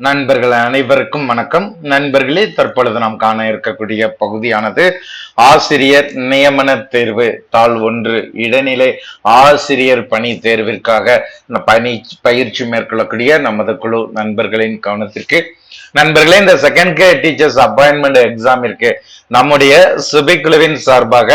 நண்பர்கள் அனைவருக்கும் வணக்கம். நண்பர்களே தற்பொழுது நாம் காண இருக்கக்கூடிய பகுதியானது ஆசிரியர் நியமன தேர்வு தாள் ஒன்று இடைநிலை ஆசிரியர் பணி தேர்விற்காக பணி பயிற்சி மேற்கொள்ளக்கூடிய நமது குழு நண்பர்களின் கவனத்திற்கு. நண்பர்களே இந்த செகண்ட் கே டீச்சர்ஸ் அப்பாயின்மெண்ட் எக்ஸாமிற்கு நம்முடைய சுபை குழுவின் சார்பாக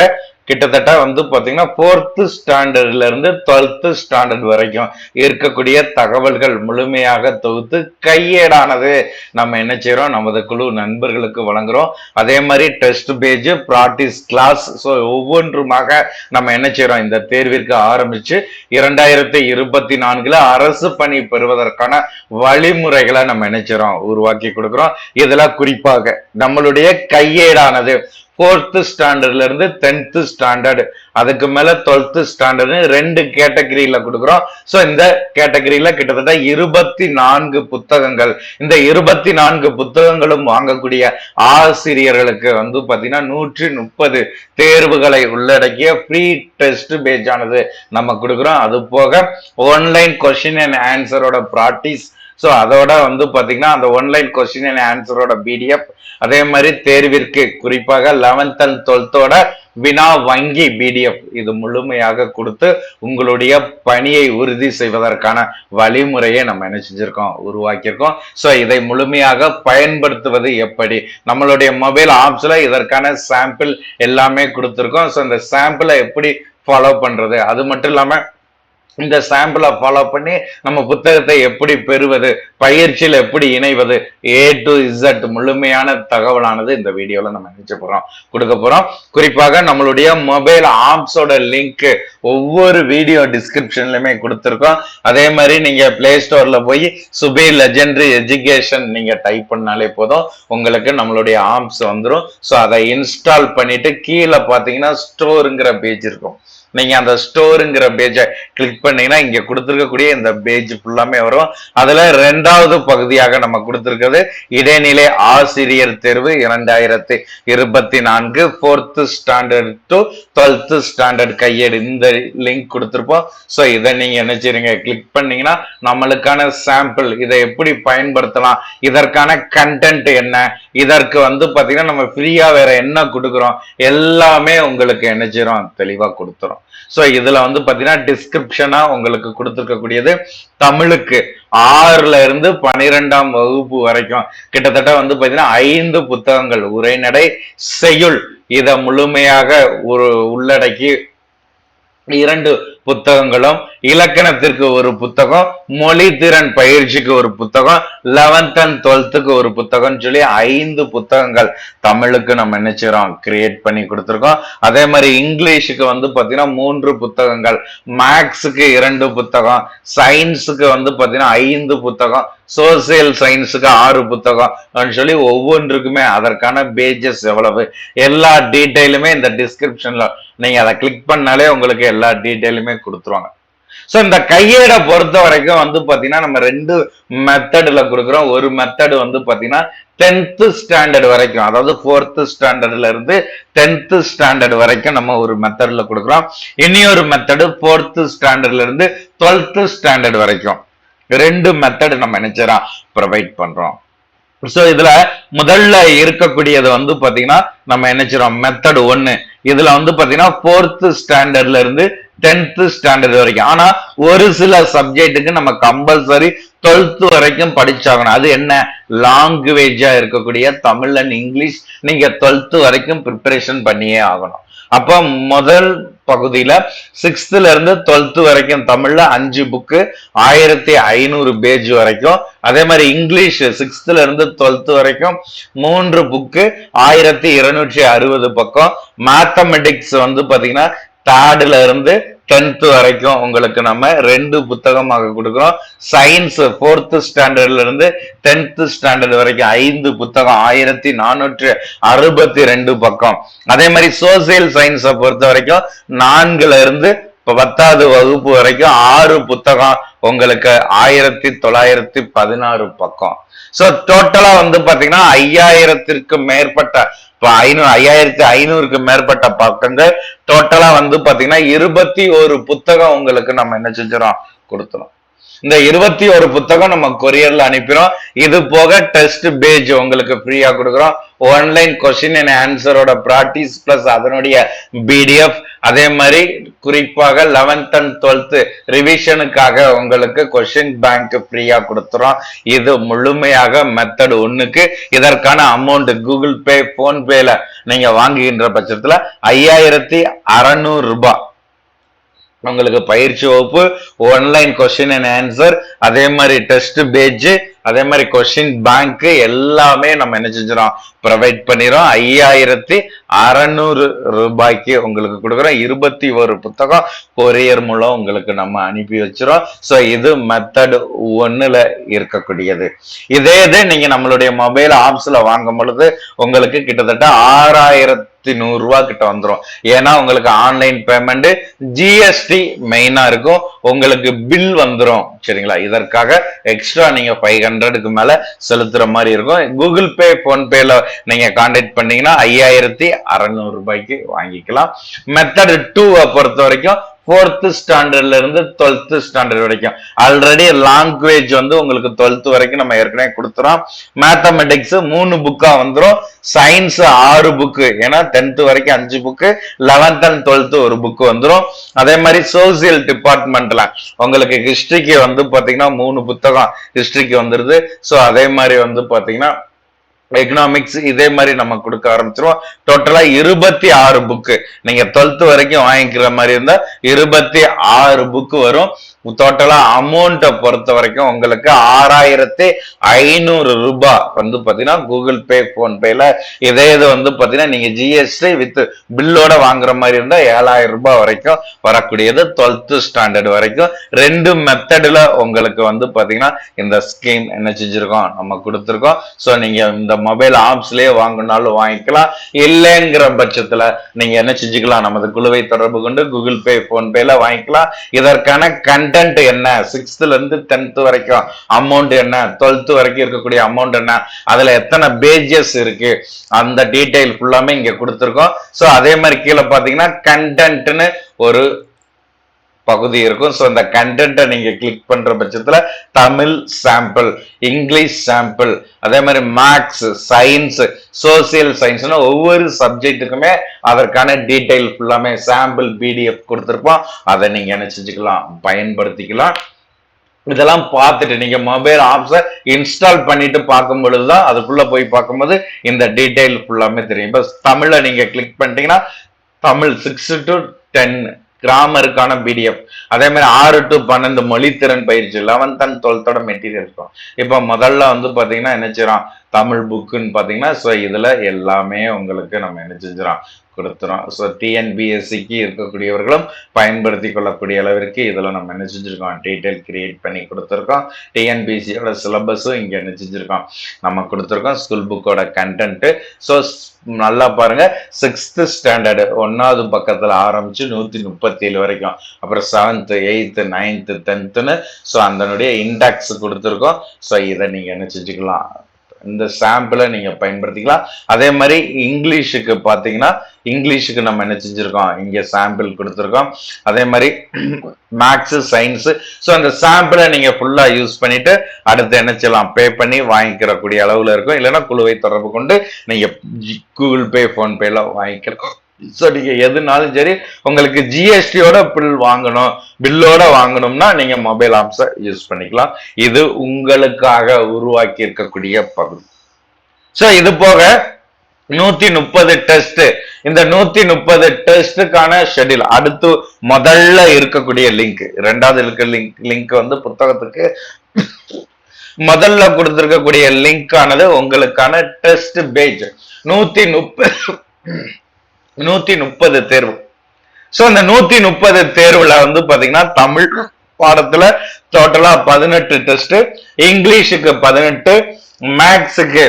கிட்டத்தட்ட வந்து பார்த்தீங்கன்னா ஃபோர்த்து ஸ்டாண்டர்ட்ல இருந்து டுவெல்த்து ஸ்டாண்டர்ட் வரைக்கும் இருக்கக்கூடிய தகவல்கள் முழுமையாக தொகுத்து கையேடானது நம்ம என்ன செய்யறோம்? நமது குழு நண்பர்களுக்கு வழங்குறோம். அதே மாதிரி test page practice class so ஒவ்வொன்றுமாக நம்ம என்ன செய்யறோம்? இந்த தேர்விற்கு ஆரம்பிச்சு இரண்டாயிரத்தி இருபத்தி நான்குல அரசு பணி பெறுவதற்கான வழிமுறைகளை நம்ம என்ன செய்யறோம்? உருவாக்கி கொடுக்குறோம். இதெல்லாம் குறிப்பாக நம்மளுடைய கையேடானது ஃபோர்த்து ஸ்டாண்டர்ட்ல இருந்து டென்த்து ஸ்டாண்டர்ட் அதுக்கு மேல டுவெல்த்து ஸ்டாண்டர்ட்னு ரெண்டு கேட்டகரியில கொடுக்குறோம். ஸோ இந்த கேட்டகரியில கிட்டத்தட்ட இருபத்தி நான்கு புத்தகங்கள். இந்த இருபத்தி நான்கு புத்தகங்களும் வாங்கக்கூடிய ஆசிரியர்களுக்கு வந்து பார்த்தீங்கன்னா நூற்றி முப்பது தேர்வுகளை உள்ளடக்கிய ஃப்ரீ டெஸ்ட் பேஜ் ஆனது நம்ம கொடுக்குறோம். அது போக ஆன்லைன் கொஸ்டின் அண்ட் ஆன்சரோட ப்ராக்டிஸ் ஸோ அதோட வந்து பார்த்தீங்கன்னா அந்த ஒன்லைன் கொஸ்டின் அண்ட் ஆன்சரோட பிடிஎஃப் அதே மாதிரி தேர்விற்கு குறிப்பாக லெவன்த் அண்ட் டுவெல்த்தோட வினா வங்கி பிடிஎஃப் இது முழுமையாக கொடுத்து உங்களுடைய பணியை உறுதி செய்வதற்கான வழிமுறையை நம்ம என்ன செஞ்சிருக்கோம் உருவாக்கியிருக்கோம். ஸோ இதை முழுமையாக பயன்படுத்துவது எப்படி? நம்மளுடைய மொபைல் ஆப்ஸில் இதற்கான சாம்பிள் எல்லாமே கொடுத்துருக்கோம். ஸோ இந்த சாம்பிளை எப்படி ஃபாலோ பண்ணுறது அது மட்டும் இல்லாமல் இந்த சாம்பிளை ஃபாலோ பண்ணி நம்ம புத்தகத்தை எப்படி பெறுவது பயிற்சியில் எப்படி இணைவது ஏ டு இசட் முழுமையான தகவலானது இந்த வீடியோவில் நம்ம நினைச்ச போகிறோம் கொடுக்க போகிறோம் குறிப்பாக நம்மளுடைய மொபைல் ஆப்ஸோட லிங்க் ஒவ்வொரு வீடியோ டிஸ்கிரிப்ஷன்லையுமே கொடுத்துருக்கோம். அதே மாதிரி நீங்கள் பிளே ஸ்டோரில் போய் சுபி லெஜெண்டரி எஜுகேஷன் நீங்கள் டைப் பண்ணாலே போதும். உங்களுக்கு நம்மளுடைய ஆப்ஸ் வந்துடும் ஸோ அதை இன்ஸ்டால் பண்ணிட்டு கீழே பார்த்தீங்கன்னா ஸ்டோருங்கிற பேஜ் இருக்கும். நீங்கள் அந்த ஸ்டோருங்கிற பேஜை கிளிக் பண்ணீங்கன்னா இங்க கொடுத்துருக்கக்கூடிய இந்த பேஜ் ஃபுல்லாமே வரும். அதுல ரெண்டாவது பகுதியாக நம்ம கொடுத்துருக்கிறது இடைநிலை ஆசிரியர் தேர்வு இரண்டாயிரத்தி இருபத்தி நான்கு fourth standard to twelfth standard கையேடு. இந்த லிங்க் கொடுத்துருப்போம். ஸோ இதை நீங்க என்ன செய்றீங்க? கிளிக் பண்ணீங்கன்னா நம்மளுக்கான சாம்பிள் இதை எப்படி பயன்படுத்தலாம்? இதற்கான கண்டென்ட் என்ன? இதற்கு வந்து பாத்தீங்கன்னா நம்ம ஃப்ரீயா வேற என்ன கொடுக்குறோம்? எல்லாமே உங்களுக்கு என்ன செய்றோம்? தெளிவா கொடுத்துரும் ஸோ இதுல வந்து பாத்தீங்கன்னா டிஸ்கிரிப்ஷனாக உங்களுக்கு கொடுத்துருக்கக்கூடியது தமிழுக்கு ஆறுல இருந்து பனிரெண்டாம் வகுப்பு வரைக்கும். கிட்டத்தட்ட வந்து பாத்தீங்கன்னா ஐந்து புத்தகங்கள். உரைநடை செய்யுள் இதை முழுமையாக ஒரு உள்ளடக்கி இரண்டு புத்தகங்களும் இலக்கணத்திற்கு ஒரு புத்தகம் மொழி திறன் பயிற்சிக்கு ஒரு புத்தகம் லெவன்த் அண்ட் டுவெல்த்துக்கு ஒரு புத்தகம் சொல்லி ஐந்து புத்தகங்கள் தமிழுக்கு நம்ம என்ன கிரியேட் பண்ணி கொடுத்துருக்கோம். அதே மாதிரி இங்கிலீஷுக்கு வந்து பார்த்தீங்கன்னா மூன்று புத்தகங்கள் மேக்ஸுக்கு இரண்டு புத்தகம் சயின்ஸுக்கு வந்து பார்த்தீங்கன்னா ஐந்து புத்தகம் சோசியல் சயின்ஸுக்கு ஆறு புத்தகம் சொல்லி ஒவ்வொன்றுக்குமே அதற்கான பேஜஸ் எவ்வளவு? எல்லா டீட்டெயிலுமே இந்த டிஸ்கிரிப்ஷன்ல நீங்க அதை கிளிக் பண்ணாலே உங்களுக்கு எல்லா டீட்டெயிலுமே கொடுத்துருவாங்க. ஸோ இந்த கையேடை பொறுத்த வரைக்கும் வந்து பார்த்தீங்கன்னா நம்ம ரெண்டு மெத்தடில் கொடுக்குறோம். ஒரு மெத்தடு வந்து பார்த்தீங்கன்னா டென்த்து ஸ்டாண்டர்ட் வரைக்கும் அதாவது ஃபோர்த்து ஸ்டாண்டர்ட்ல இருந்து டென்த்து ஸ்டாண்டர்ட் வரைக்கும் நம்ம ஒரு மெத்தடில் கொடுக்குறோம். இனி ஒரு மெத்தடு ஃபோர்த்து ஸ்டாண்டர்ட்ல இருந்து டுவெல்த்து ஸ்டாண்டர்ட் வரைக்கும். ரெண்டு மெத்தடு நம்ம நினைச்சரா ப்ரொவைட் பண்றோம். ஸோ இதுல முதல்ல இருக்கக்கூடியது வந்து பாத்தீங்கன்னா நம்ம நினைச்சிரோம் மெத்தடு ஒன்னு இதுல வந்து பாத்தீங்கன்னா ஃபோர்த்து ஸ்டாண்டர்ட்ல இருந்து டென்த்து ஸ்டாண்டர்ட் வரைக்கும். ஆனா ஒரு சில சப்ஜெக்ட்டுக்கு நம்ம கம்பல்சரி டுவெல்த் வரைக்கும் படிச்சாகணும். அது என்ன? லாங்குவேஜா இருக்கக்கூடிய தமிழ் அண்ட் இங்கிலீஷ் நீங்க டுவெல்த் வரைக்கும் ப்ரிப்பரேஷன் பண்ணியே ஆகணும். அப்ப முதல் பகுதியில சிக்ஸ்த்ல இருந்து டுவெல்த் வரைக்கும் தமிழ்ல அஞ்சு புக்கு ஆயிரத்தி ஐநூறு பேஜ் வரைக்கும். அதே மாதிரி இங்கிலீஷ் சிக்ஸ்த்ல இருந்து டுவெல்த் வரைக்கும் மூன்று புக்கு ஆயிரத்தி இருநூற்றி அறுபது பக்கம். மேத்தமெட்டிக்ஸ் வந்து பாத்தீங்கன்னா தேர்டுல இருந்து டென்த் வரைக்கும் உங்களுக்கு நம்ம ரெண்டு புத்தகமாக கொடுக்குறோம். சயின்ஸ் ஃபோர்த்து ஸ்டாண்டர்ட்ல இருந்து டென்த் ஸ்டாண்டர்ட் வரைக்கும் ஐந்து புத்தகம் ஆயிரத்தி நானூற்று அறுபத்தி ரெண்டு பக்கம். அதே மாதிரி சோசியல் சயின்ஸை பொறுத்த வரைக்கும் நான்குல இருந்து பத்தாவது வகுப்பு வரைக்கும் ஆறு புத்தகம் உங்களுக்கு ஆயிரத்தி தொள்ளாயிரத்தி பதினாறு பக்கம். சோ டோட்டலா வந்து பாத்தீங்கன்னா ஐயாயிரத்திற்கு மேற்பட்ட இப்ப ஐநூறு ஐயாயிரத்தி ஐநூறுக்கு மேற்பட்ட பக்கங்கள் டோட்டலா வந்து பாத்தீங்கன்னா இருபத்தி ஒரு புத்தகம் உங்களுக்கு நம்ம என்ன செஞ்சிடறோம் கொடுத்துரும் இந்த இருபத்தி ஒரு புத்தகம் நம்ம கொரியர்ல அனுப்பிடும் இது போக டெஸ்ட் பேஜ் உங்களுக்கு ஃப்ரீயா கொடுக்குறோம். ஆன்லைன் கொஸ்டின் அண்ட் ஆன்சரோட ப்ராக்டிஸ் பிளஸ் அதனுடைய பிடிஎஃப் அதே மாதிரி குறிப்பாக லெவன்த் அண்ட் டுவெல்த் ரிவிஷனுக்காக உங்களுக்கு கொஸ்டின் பேங்க் ஃப்ரீயா கொடுத்துறோம். இது முழுமையாக மெத்தட் ஒண்ணுக்கு. இதற்கான அமௌண்ட் கூகுள் பே போன்பேல நீங்க வாங்குகின்ற பட்சத்துல ஐயாயிரத்தி அறநூறு ரூபாய். உங்களுக்கு பயிற்சி வகுப்பு ஒன்லைன் கொஸ்டின் அண்ட் ஆன்சர் அதே மாதிரி டெஸ்ட் பேஜ் அதே மாதிரி கொஸ்டின் பேங்க் எல்லாமே நம்ம என்ன செஞ்சிடறோம்? ப்ரொவைட் பண்ணிடுறோம். ஐயாயிரத்தி அறநூறு ரூபாய்க்கு உங்களுக்கு கொடுக்குறோம். இருபத்தி ஒரு புத்தகம் கொரியர் மூலம் உங்களுக்கு நம்ம அனுப்பி வச்சிரும் ஸோ இது மெத்தட் ஒன்றில் இருக்கக்கூடியது. இதே இது நீங்கள் நம்மளுடைய மொபைல் ஆப்ஸில் வாங்கும் பொழுது உங்களுக்கு கிட்டத்தட்ட ஆறாயிரத்தி நூறு ரூபா கிட்ட வந்துடும் ஏன்னா உங்களுக்கு ஆன்லைன் பேமெண்ட் ஜிஎஸ்டி மெயினா இருக்கும். உங்களுக்கு பில் வந்துரும். சரிங்களா? இதற்காக எக்ஸ்ட்ரா நீங்க ஃபைவ் ஹண்ட்ரடுக்கு மேல செலுத்துற மாதிரி இருக்கும். கூகுள் பே போன்பேல நீங்க கான்டாக்ட் பண்ணீங்கன்னா ஐயாயிரத்தி அறநூறு ரூபாய்க்கு வாங்கிக்கலாம். மெத்தட் டூவை பொறுத்த வரைக்கும் ஃபோர்த் ஸ்டாண்டர்ட்ல இருந்து டுவெல்த் ஸ்டாண்டர்ட் வரைக்கும். ஆல்ரெடி லாங்குவேஜ் வந்து உங்களுக்கு டுவெல்த் வரைக்கும் நம்ம ஏற்கனவே கொடுத்துறோம். மேத்தமெட்டிக்ஸ் மூணு புக்கா வந்துடும் சயின்ஸ் ஆறு புக்கு ஏன்னா டென்த் வரைக்கும் அஞ்சு புக்கு லெவன்த் அண்ட் டுவெல்த் ஒரு புக்கு வந்துடும் அதே மாதிரி சோசியல் டிபார்ட்மெண்ட்ல உங்களுக்கு ஹிஸ்டரிக்கு வந்து பாத்தீங்கன்னா மூணு புத்தகம் ஹிஸ்டரிக்கு வந்துருது. ஸோ அதே மாதிரி வந்து பாத்தீங்கன்னா எக்கனாமிக்ஸ் இதே மாதிரி நம்ம கொடுக்க ஆரம்பிச்சிருவோம். டோட்டலா இருபத்தி ஆறு புக்கு நீங்க டுவெல்த் வரைக்கும் வாங்கிக்கிற மாதிரி இருந்தா இருபத்தி ஆறு புக்கு வரும். டோட்டலா அமௌண்ட்டை பொறுத்த வரைக்கும் உங்களுக்கு ஆறாயிரத்தி ஐநூறு ரூபாய் வந்து பார்த்தீங்கன்னா கூகுள் பே போன்பேல இதே இது வந்து பார்த்தீங்கன்னா நீங்கள் ஜிஎஸ்டி வித் பில்லோட வாங்குற மாதிரி இருந்தால் ஏழாயிரம் ரூபாய் வரைக்கும் வரக்கூடியது டுவெல்த்து ஸ்டாண்டர்ட் வரைக்கும். ரெண்டு மெத்தடில் உங்களுக்கு வந்து பார்த்தீங்கன்னா இந்த ஸ்கீம் என்ன செஞ்சுருக்கோம்? நம்ம கொடுத்துருக்கோம். ஸோ நீங்கள் இந்த மொபைல் ஆப்ஸ்லேயே வாங்கினாலும் வாங்கிக்கலாம். இல்லைங்கிற பட்சத்தில் நீங்கள் என்ன செஞ்சுக்கலாம்? நமது குழுவை தொடர்பு கொண்டு கூகுள் பே ஃபோன்பேல வாங்கிக்கலாம். இதற்கான கண்டென்ட் என்ன? சிக்ஸ்த்ல இருந்து டென்த் வரைக்கும் அமௌண்ட் என்ன? டுவெல்த் வரைக்கும் இருக்கக்கூடிய அமௌண்ட் என்ன? அதுல எத்தனை பேஜஸ் இருக்கு? அந்த டீட்டெயில் ஃபுல்லாமே இங்க கொடுத்துருக்கோம். ஸோ அதே மாதிரி கீழே பாத்தீங்கன்னா கண்டென்ட்னு ஒரு பகுதி இருக்கும். ஸோ இந்த கண்டென்ட்டை நீங்கள் கிளிக் பண்ணுற பட்சத்தில் தமிழ் சாம்பிள் இங்கிலீஷ் சாம்பிள் அதே மாதிரி மேக்ஸ் சயின்ஸ் சோசியல் சயின்ஸ்னு ஒவ்வொரு சப்ஜெக்ட்டுக்குமே அதற்கான டீட்டெயில் ஃபுல்லாமே சாம்பிள் பிடிஎஃப் கொடுத்துருப்போம். அதை நீங்கள் என்ன செஞ்சுக்கலாம்? பயன்படுத்திக்கலாம். இதெல்லாம் பார்த்துட்டு நீங்க மொபைல் ஆப்ஸை இன்ஸ்டால் பண்ணிட்டு பார்க்கும் பொழுதுதான் அதுக்குள்ள போய் பார்க்கும்போது இந்த டீட்டெயில் ஃபுல்லாமே தெரியும். இப்போ தமிழை நீங்க கிளிக் பண்ணிட்டீங்கன்னா தமிழ் சிக்ஸ் டு டென் கிராமருக்கான பிடிஎஃப் அதே மாதிரி ஆறு டு பன்னெண்டு மொழித்திறன் பயிற்சி லெவன்த் அண்ட் டுவெல்த்தோட மெட்டீரியல் இருக்கும் இப்போ முதல்ல வந்து பாத்தீங்கன்னா என்ன செய்யறோம் தமிழ் புக்குன்னு பாத்தீங்கன்னா ஸோ இதுல எல்லாமே உங்களுக்கு நம்ம என்ன செஞ்சிடறோம் கொடுத்துரும் ஸோ டிஎன்பிஎஸ்சிக்கு இருக்கக்கூடியவர்களும் பயன்படுத்தி கொள்ளக்கூடிய அளவிற்கு இதில் நம்ம என்ன செஞ்சுருக்கோம்? டீட்டெயில் கிரியேட் பண்ணி கொடுத்துருக்கோம். டிஎன்பிஎஸ்சியோட சிலபஸும் இங்கே என்ன செஞ்சுருக்கோம்? நம்ம கொடுத்துருக்கோம் ஸ்கூல் புக்கோட கண்டென்ட்டு ஸோ நல்லா பாருங்க. சிக்ஸ்த்து ஸ்டாண்டர்டு ஒன்றாவது பக்கத்தில் ஆரம்பிச்சு நூற்றி முப்பத்தி ஏழு வரைக்கும். அப்புறம் செவன்த்து எயித்து நைன்த்து டென்த்துன்னு ஸோ அதனுடைய இண்டெக்ஸ் கொடுத்துருக்கோம். ஸோ இதை நீங்கள் என்ன செஞ்சுக்கலாம்? இந்த சாம்பிளை நீங்கள் பயன்படுத்திக்கலாம். அதே மாதிரி இங்கிலீஷுக்கு பார்த்தீங்கன்னா இங்கிலீஷுக்கு நம்ம என்ன செஞ்சிருக்கோம்? இங்கே சாம்பிள் கொடுத்துருக்கோம். அதே மாதிரி மேக்ஸு சயின்ஸு ஸோ அந்த சாம்பிளை நீங்கள் ஃபுல்லாக யூஸ் பண்ணிவிட்டு அடுத்து என்ன செய்யலாம்? பே பண்ணி வாங்கிக்கிறக்கூடிய அளவில் இருக்கும். இல்லைன்னா குழுவை தொடர்பு கொண்டு நீங்கள் கூகுள் பே ஃபோன்பேலாம் வாங்கிக்கிறோம் ஸோ நீங்கள் எதுனாலும் சரி உங்களுக்கு ஜிஎஸ்டியோட பில் வாங்கணும். பில்லோட வாங்கணும்னா நீங்க மொபைல் ஆப்ஸை யூஸ் பண்ணிக்கலாம். இது உங்களுக்காக உருவாக்கி இருக்கக்கூடிய பகுதி. ஸோ இது போக நூத்தி முப்பது டெஸ்ட் இந்த நூத்தி முப்பது டெஸ்டுக்கான ஷெட்யூல் அடுத்து முதல்ல இருக்கக்கூடிய லிங்க் ரெண்டாவது இருக்க லிங்க் லிங்க் வந்து புத்தகத்துக்கு முதல்ல கொடுத்துருக்கக்கூடிய லிங்க் ஆனது உங்களுக்கான டெஸ்ட் பேஜ் நூத்தி முப்பது நூத்தி முப்பது தேர்வு. சோ இந்த நூத்தி முப்பது தேர்வுல வந்து பாத்தீங்கன்னா தமிழ் பாடத்துல டோட்டலா பதினெட்டு டெஸ்ட் இங்கிலீஷுக்கு பதினெட்டு மேக்ஸுக்கு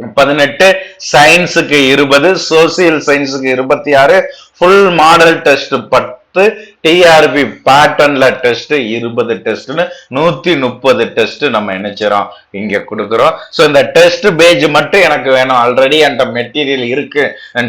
பதினெட்டு சயின்ஸுக்கு இருபது சோசியல் சயின்ஸுக்கு இருபத்தி ஆறு ஃபுல் மாடல் டெஸ்ட் பத்து டிஆர்பி பேட்டர்ன்ல டெஸ்ட் இருபது டெஸ்ட்னு நூத்தி முப்பது டெஸ்ட் நம்ம நினைச்சிரோம் இங்க கொடுக்குறோம். ஸோ இந்த டெஸ்ட் பேஜ் மட்டும் எனக்கு வேணும். ஆல்ரெடி என்கிட்ட மெட்டீரியல் இருக்கு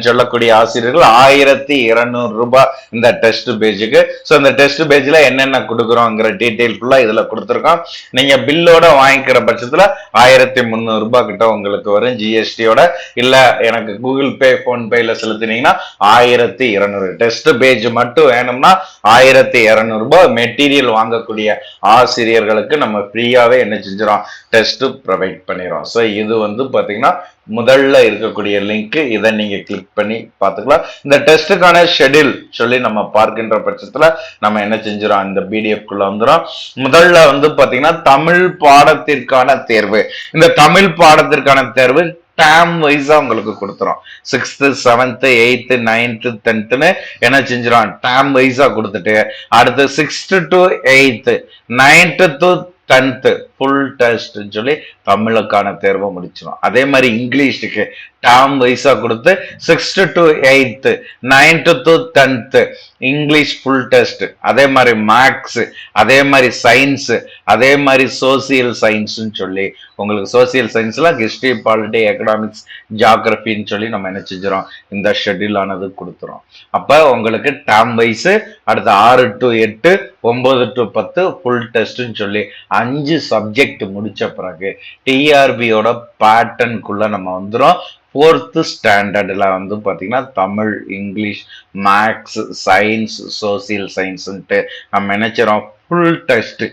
சொல்லக்கூடிய ஆசிரியர்கள் ஆயிரத்தி இருநூறு ரூபாய் இந்த டெஸ்ட் பேஜுக்கு ஸோ இந்த டெஸ்ட் பேஜ்ல என்னென்ன கொடுக்குறோங்கிற டீட்டெயில் ஃபுல்லா இதுல கொடுத்துருக்கோம். நீங்க பில்லோட வாங்கிக்கிற பட்சத்துல ஆயிரத்தி முந்நூறு ரூபாய் கிட்ட உங்களுக்கு வரும். ஜிஎஸ்டியோட இல்ல எனக்கு கூகுள் பே போன்பேல செலுத்தினீங்கன்னா ஆயிரத்தி இருநூறு. டெஸ்ட் பேஜ் மட்டும் வேணும்னா ஆயிரத்தி இருநூறு ரூபாய் மெட்டீரியல் வாங்கக்கூடிய ஆசிரியர்களுக்கு நம்ம ஃப்ரீயாவே என்ன செஞ்சிடும் டெஸ்ட் ப்ரொவைட் பண்ணிடுறோம். ஸோ இது வந்து பாத்தீங்கன்னா முதல்ல இருக்கக்கூடிய லிங்க் இதை நீங்க கிளிக் பண்ணி பார்த்துக்கலாம். இந்த டெஸ்ட்டுக்கான ஷெட்யூல் சொல்லி நம்ம பார்க்கின்ற பட்சத்துல நம்ம என்ன செஞ்சிடும் இந்த பிடிஎஃப் குள்ள வந்துடும் முதல்ல வந்து பாத்தீங்கன்னா தமிழ் பாடத்திற்கான தேர்வு. இந்த தமிழ் பாடத்திற்கான தேர்வு டேம் வைஸா உங்களுக்கு கொடுத்துரும். சிக்ஸ்த்து செவன்த்து எயித்து நைன்த்து டென்த்துன்னு என்ன செஞ்சிடும் டேம் வைஸா கொடுத்துட்டு அடுத்து sixth to eighth ninth to tenth full test சொல்லி தமிழுக்கான தேர்வை முடிச்சிடும் அதே மாதிரி இங்கிலீஷுக்கு டேம் வைஸாக கொடுத்து sixth to eighth ninth to tenth English full test அதே மாதிரி மேக்ஸு அதே மாதிரி சயின்ஸு அதே மாதிரி சோசியல் சயின்ஸுன்னு சொல்லி உங்களுக்கு சோசியல் சயின்ஸ்ல ஹிஸ்ட்ரி பாலிட்டி எக்கனாமிக்ஸ் ஜாகிரபின்னு சொல்லி நம்ம என்ன செஞ்சிடும் இந்த ஷெட்யூல் ஆனது கொடுத்துரும். அப்போ உங்களுக்கு டேம் வைஸு அடுத்த ஆறு டு எட்டு ஒம்பது டு பத்து ஃபுல் டெஸ்ட்டுன்னு சொல்லி அஞ்சு சப்ஜெக்ட் சப்ஜெக்ட் முடிச்ச பிறகு டிஆர்பியோட பேட்டர்னுக்குள்ள நம்ம வந்துடும் ஃபோர்த்து ஸ்டாண்டர்டில் வந்து பார்த்திங்கன்னா Tamil English maths science social சயின்ஸுன்ட்டு நம்ம நினைச்சிரோம். ஃபுல் டெஸ்ட்டு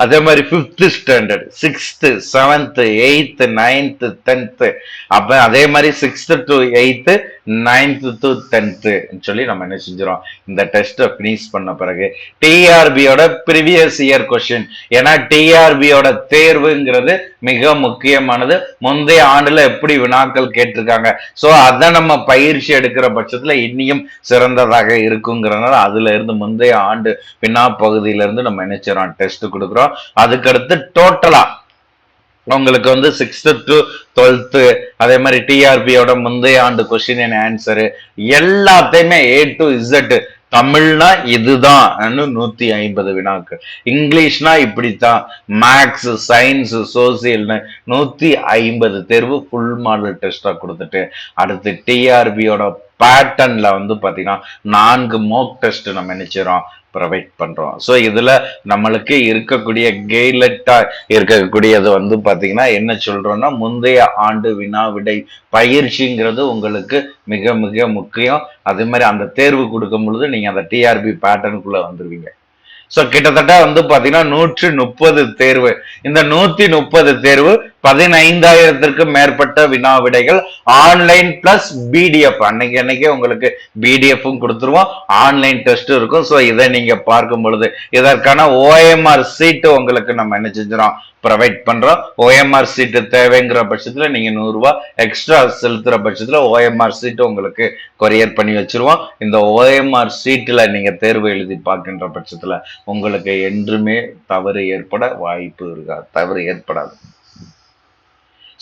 அதே மாதிரி fifth standard sixth seventh eighth ninth tenth அப்போ அதே மாதிரி sixth to eighth ninth to டென்த்துன்னு சொல்லி நம்ம என்ன செஞ்சிடும் இந்த டெஸ்ட்டை ஃபினிஷ் பண்ண பிறகு டிஆர்பியோட ப்ரீவியஸ் இயர் கொஷின் ஏன்னா டிஆர்பியோட தேர்வுங்கிறது மிக முக்கியமானது. முந்தைய ஆண்டுல எப்படி வினாக்கள் கேட்டிருக்காங்க. ஸோ அதை நம்ம பயிற்சி எடுக்கிற பட்சத்துல இன்னியும் சிறந்ததாக இருக்குங்கிறனால அதுல இருந்து முந்தைய ஆண்டு வினா பகுதியில இருந்து நம்ம நினைச்சிடறோம் டெஸ்ட் கொடுக்குறோம். அதுக்கடுத்து டோட்டலா உங்களுக்கு வந்து சிக்ஸ்த்து டு டுவெல்த்து அதே மாதிரி டிஆர்பியோட முந்தைய ஆண்டு கொஸ்டின் அண்ட் ஆன்சரு எல்லாத்தையுமே ஏ டு இசட் தமிழ்னா இதுதான் நூத்தி ஐம்பது வினாக்கள். இங்கிலீஷ்னா இப்படித்தான். மேக்ஸ் சயின்ஸ் சோசியல்னு நூத்தி ஐம்பது தேர்வு ஃபுல் மாடல் டெஸ்டா கொடுத்துட்டு அடுத்து டிஆர்பியோட பேட்டர்ன்ல வந்து பாத்தீங்கன்னா நான்கு மோக் டெஸ்ட் நம்ம நினைச்சிடறோம். ப்ரொவைட் பண்ணுறோம் ஸோ இதில் நம்மளுக்கு இருக்கக்கூடிய கெய்லட்டாக இருக்கக்கூடியது வந்து பார்த்திங்கன்னா என்ன சொல்கிறோன்னா முந்தைய ஆண்டு வினா விடை பயிற்சிங்கிறது உங்களுக்கு மிக மிக முக்கியம். அதே மாதிரி அந்த தேர்வு கொடுக்கும் பொழுது நீங்கள் அந்த டிஆர்பி பேட்டர்னுக்குள்ளே வந்துடுவீங்க ஸோ கிட்டத்தட்ட வந்து பார்த்தீங்கன்னா நூற்றி முப்பது தேர்வு. இந்த நூற்றி முப்பது தேர்வு பதினைந்தாயிரத்திற்கும் மேற்பட்ட வினா விடைகள் ஆன்லைன் பிளஸ் பிடிஎஃப் அன்னைக்கு அன்னைக்கே உங்களுக்கு பிடிஎஃப்பும் கொடுத்துருவோம். ஆன்லைன் டெஸ்ட் இருக்கும். ஸோ இதை நீங்க பார்க்கும் பொழுது இதற்கான ஓஎம்ஆர் சீட்டு உங்களுக்கு நம்ம என்ன செஞ்சிடும் ப்ரொவைட் பண்றோம். ஓஎம்ஆர் சீட்டு தேவைங்கிற பட்சத்துல நீங்க நூறுரூவா எக்ஸ்ட்ரா செலுத்துற பட்சத்துல ஓஎம்ஆர் சீட்டு உங்களுக்கு கொரியர் பண்ணி வச்சிருவோம். இந்த ஓஎம்ஆர் சீட்டுல நீங்க தேர்வு எழுதி பார்க்கின்ற பட்சத்துல உங்களுக்கு என்றுமே தவறு ஏற்பட வாய்ப்பு இருக்காது தவறு ஏற்படாது.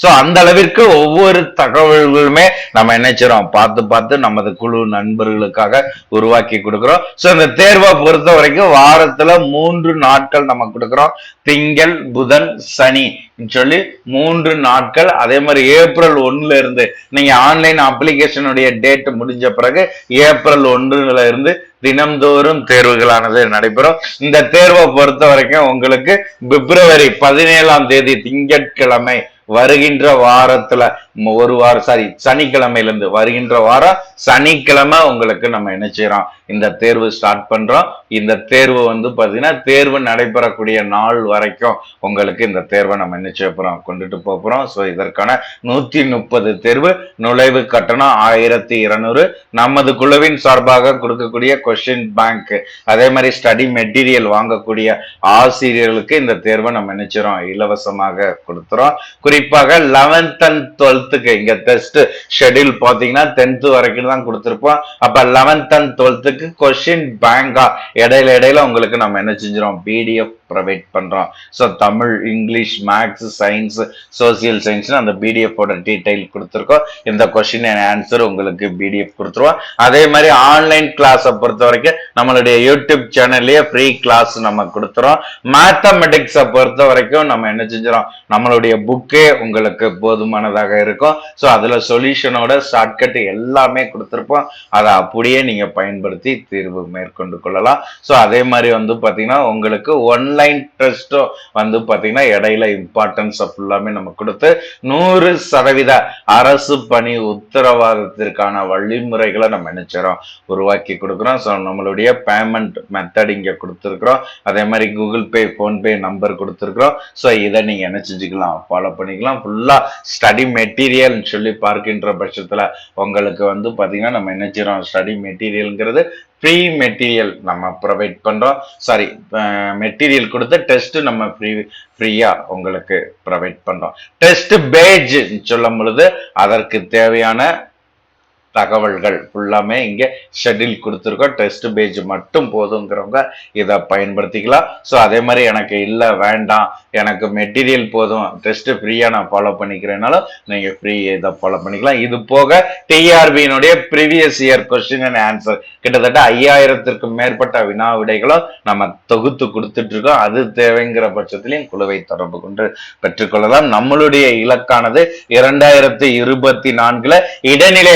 சோ அந்த அளவிற்கு ஒவ்வொரு தகவல்களுமே நம்ம நினைச்சிரோம் பார்த்து பார்த்து நமது குழு நண்பர்களுக்காக உருவாக்கி கொடுக்குறோம். சோ இந்த தேர்வை பொறுத்த வரைக்கும் வாரத்துல மூன்று நாட்கள் நம்ம கொடுக்குறோம். திங்கள் புதன் சனி சொல்லி மூன்று நாட்கள். அதே மாதிரி ஏப்ரல் ஒன்னுல இருந்து நீங்க ஆன்லைன் அப்ளிகேஷனுடைய டேட் முடிஞ்ச பிறகு ஏப்ரல் ஒன்றுல இருந்து தினம்தோறும் தேர்வுகளானது நடைபெறும். இந்த தேர்வை பொறுத்த வரைக்கும் உங்களுக்கு பிப்ரவரி பதினேழாம் தேதி திங்கட்கிழமை வருகின்ற வாரத்துல ஒரு வாரம் சாரி சனிக்கிழமையிலேருந்து வருகின்ற வாரம் சனிக்கிழமை உங்களுக்கு நம்ம என்ன செய்யறோம் இந்த தேர்வு ஸ்டார்ட் பண்றோம். இந்த தேர்வு வந்து பார்த்தீங்கன்னா தேர்வு நடைபெறக்கூடிய நாள் வரைக்கும் உங்களுக்கு இந்த தேர்வை நம்ம என்ன செய்ய போகிறோம் கொண்டுட்டு போகிறோம் ஸோ இதற்கான நூற்றி முப்பது தேர்வு நுழைவு கட்டணம் ஆயிரத்தி இருநூறு. நமது குழுவின் சார்பாக கொடுக்கக்கூடிய கொஸ்டின் பேங்க் அதே மாதிரி ஸ்டடி மெட்டீரியல் வாங்கக்கூடிய ஆசிரியர்களுக்கு இந்த தேர்வை நம்ம நினைச்சிரோம் இலவசமாக கொடுத்துறோம். குறிப்பாக லெவன்த் அண்ட் டுவெல்த் டுவெல்த்துக்கு இங்க டெஸ்ட் ஷெட்யூல் பாத்தீங்கன்னா டென்த் வரைக்கும் தான் கொடுத்துருப்போம். அப்ப லெவன்த் அண்ட் டுவெல்த்துக்கு கொஸ்டின் பேங்கா இடையில இடையில உங்களுக்கு நம்ம என்ன செஞ்சிடும் பிடிஎஃப் ப்ரொவைட் பண்றோம். So Tamil English maths science social சயின்ஸ்னு அந்த பிடிஎஃபோட டீட்டெயில் கொடுத்துருக்கோம். இந்த கொஸ்டின் ஆன்சர் உங்களுக்கு பிடிஎஃப் கொடுத்துருவோம். அதே மாதிரி ஆன்லைன் கிளாஸை பொறுத்த வரைக்கும் நம்மளுடைய யூடியூப் சேனல்லேயே ஃப்ரீ கிளாஸ் நம்ம கொடுத்துறோம். மேத்தமெட்டிக்ஸை பொறுத்த வரைக்கும் நம்ம என்ன செஞ்சிடும் நம்மளுடைய புக்கே உங்களுக்கு போதுமானதாக இருக்கும். ஸோ அதில் சொல்யூஷனோட ஷார்ட்கட் எல்லாமே கொடுத்துருப்போம். அதை அப்படியே நீங்கள் பயன்படுத்தி தீர்வு மேற்கொண்டு கொள்ளலாம். ஸோ அதே மாதிரி வந்து பார்த்தீங்கன்னா உங்களுக்கு ஒன்லைன் டெஸ்ட்டும் வந்து பார்த்தீங்கன்னா இடையில இம்பார்ட்டன்ஸ் ஃபுல்லாமே நம்ம கொடுத்து நூறு சதவீத அரசு பணி உத்தரவாதத்திற்கான வழிமுறைகளை நம்ம நினைச்சிடறோம் உருவாக்கி கொடுக்குறோம். ஸோ நம்மளுடைய பேமெண்ட் மெத்தட் இங்கே கொடுத்துருக்குறோம். அதே மாதிரி கூகுள் பே ஃபோன்பே நம்பர் கொடுத்துருக்குறோம். ஸோ இதை நீங்கள் என்ன செஞ்சுக்கலாம்? ஃபாலோ பண்ணிக்கலாம். ஃபுல்லாக ஸ்டடி மெட்டீரியல் சொல்லி பார்க்கின்ற பட்சத்தில் உங்களுக்கு வந்து பார்த்தீங்கன்னா நம்ம என்ன செய்கிறோம் ஸ்டடி மெட்டீரியல்ங்கிறது ஃப்ரீ மெட்டீரியல் நம்ம ப்ரொவைட் பண்ணுறோம் சாரி மெட்டீரியல் கொடுத்து டெஸ்ட்டு நம்ம ஃப்ரீ ஃப்ரீயாக உங்களுக்கு ப்ரொவைட் பண்ணுறோம் டெஸ்ட் பேஜ் சொல்லும் பொழுது அதற்கு தேவையான தகவல்கள் ஃபுல்லாமே இங்கே ஷெட்யூல் கொடுத்துருக்கோம். டெஸ்ட் பேஜ் மட்டும் போதுங்கிறவங்க இதை பயன்படுத்திக்கலாம். ஸோ அதே மாதிரி எனக்கு இல்லை வேண்டாம். எனக்கு மெட்டீரியல் போதும். டெஸ்ட் ஃப்ரீயா நான் ஃபாலோ பண்ணிக்கிறேனாலும் நீங்க ஃப்ரீ இதை ஃபாலோ பண்ணிக்கலாம். இது போக டிஆர்பியினுடைய previous year question and answer கிட்டத்தட்ட ஐயாயிரத்திற்கும் மேற்பட்ட வினா விடைகளும் நம்ம தொகுத்து கொடுத்துட்டு இருக்கோம் அது தேவைங்கிற பட்சத்திலையும் குழுவை தொடர்பு கொண்டு பெற்றுக்கொள்ளலாம். நம்மளுடைய இலக்கானது இரண்டாயிரத்தி இருபத்தி நான்குல இடைநிலை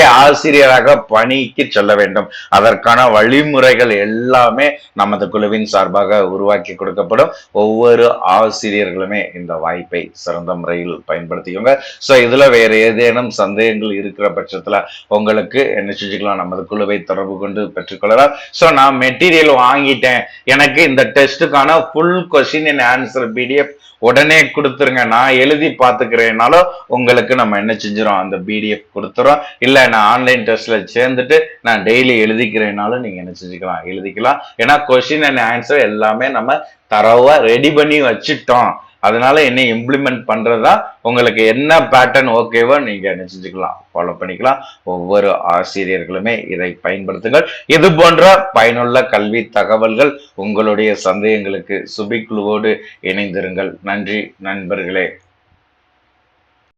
ஆசிரியராக பணிக்கு செல்ல வேண்டும். அதற்கான வழிமுறைகள் எல்லாமே நமது குழுவின் சார்பாக உருவாக்கி கொடுக்கப்படும். ஒவ்வொரு ஆசிரியர்களுமே இந்த வாய்ப்பை சிறந்த முறையில் பயன்படுத்திக்கோங்க. ஸோ இதுல வேற ஏதேனும் சந்தேகங்கள் இருக்கிற பட்சத்துல உங்களுக்கு என்ன செஞ்சுக்கலாம் நமது குழுவை தொடர்பு கொண்டு பெற்றுக்கொள்ளலாம் ஸோ நான் மெட்டீரியல் வாங்கிட்டேன். எனக்கு இந்த டெஸ்ட்டுக்கான full question and answer PDF உடனே கொடுத்துருங்க நான் எழுதி பார்த்துக்கிறேனாலும் உங்களுக்கு நம்ம என்ன செஞ்சிடும் அந்த பிடிஎஃப் கொடுத்துறோம். இல்லை நான் ஆன்லைன் டெஸ்ட்ல சேர்ந்துட்டு நான் டெய்லி எழுதிக்கிறேனாலும் நீங்க என்ன செஞ்சுக்கலாம்? எழுதிக்கலாம். ஏன்னா கொஸ்டின் அண்ட் ஆன்சர் எல்லாமே நம்ம தரவா ரெடி பண்ணி வச்சுட்டோம். அதனால என்ன இம்ப்ளிமெண்ட் பண்றதா உங்களுக்கு என்ன பேட்டர்ன் ஓகேவோ நீங்க நினைச்சுக்கலாம். ஃபாலோ பண்ணிக்கலாம். ஒவ்வொரு ஆசிரியர்களுமே இதை பயன்படுத்துங்கள். இது போன்ற பயனுள்ள கல்வி தகவல்கள் உங்களுடைய சந்தேகங்களுக்கு சுபிக்குழுவோடு இணைந்திருங்கள். நன்றி நண்பர்களே.